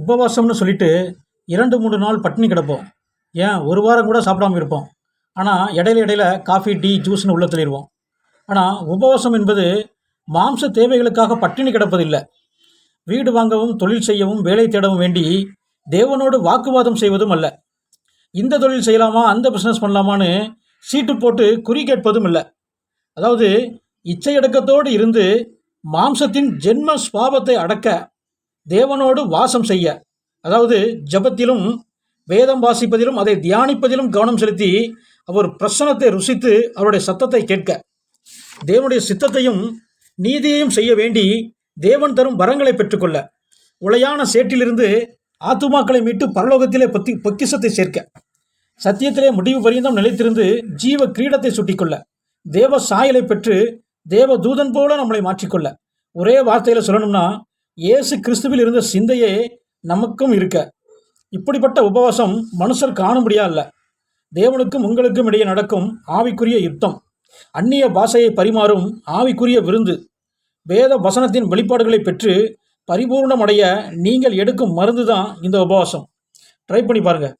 உபவாசம்னு சொல்லிட்டு இரண்டு மூணு நாள் பட்டினி கிடப்போம். ஏன்? ஒரு வாரம் கூட சாப்பிடாம இருப்போம். ஆனால் இடையில இடையில காஃபி டீ ஜூஸ்னு உள்ள தள்ளிடுவோம். ஆனால் உபவாசம் என்பது மாம்ச தேவைகளுக்காக பட்டினி கிடப்பதில்லை. வீடு வாங்கவும் தொழில் செய்யவும் வேலை தேடவும் வேண்டி தேவனோடு வாக்குவாதம் செய்வதும் அல்ல. இந்த தொழில் செய்யலாமா? அந்த பிஸ்னஸ் பண்ணலாமான்னு சீட்டு போட்டு குறி கேட்பதும் இல்லை. அதாவது இச்சையடக்கத்தோடு இருந்து மாம்சத்தின் ஜென்ம ஸ்வாபத்தை அடக்க தேவனோடு வாசம் செய்ய. அதாவது ஜபத்திலும் வேதம் வாசிப்பதிலும் அதை தியானிப்பதிலும் கவனம் செலுத்தி அவர் பிரசனத்தை ருசித்து அவருடைய சத்தத்தை கேட்க. தேவனுடைய சித்தத்தையும் நீதியையும் செய்ய வேண்டி தேவன் தரும் வரங்களை பெற்றுக்கொள்ள. உளையான சேற்றிலிருந்து ஆத்துமாக்களை மீட்டு பரலோகத்திலே பொத்தி பொக்கிசத்தை சேர்க்க. சத்தியத்திலே முடிவு பரியந்தம் நிலைத்திருந்து ஜீவ கிரீடத்தை சுட்டிக்கொள்ள. தேவ சாயலை பெற்று தேவ தூதன் போல நம்மளை மாற்றிக்கொள்ள. ஒரே வார்த்தையில் சொல்லணும்னா இயேசு கிறிஸ்துவில் இருந்த சிந்தையே நமக்கும் இருக்க. இப்படிப்பட்ட உபவாசம் மனுஷர் காணும்படியா அல்ல. தேவனுக்கும் உங்களுக்கும் இடையே நடக்கும் ஆவிக்குரிய யுத்தம். அந்நிய பாஷையை பரிமாறும் ஆவிக்குரிய விருந்து. வேத வசனத்தின் வெளிப்பாடுகளை பெற்று பரிபூர்ணமடைய நீங்கள் எடுக்கும் மருந்து தான் இந்த உபவாசம். ட்ரை பண்ணி பாருங்கள்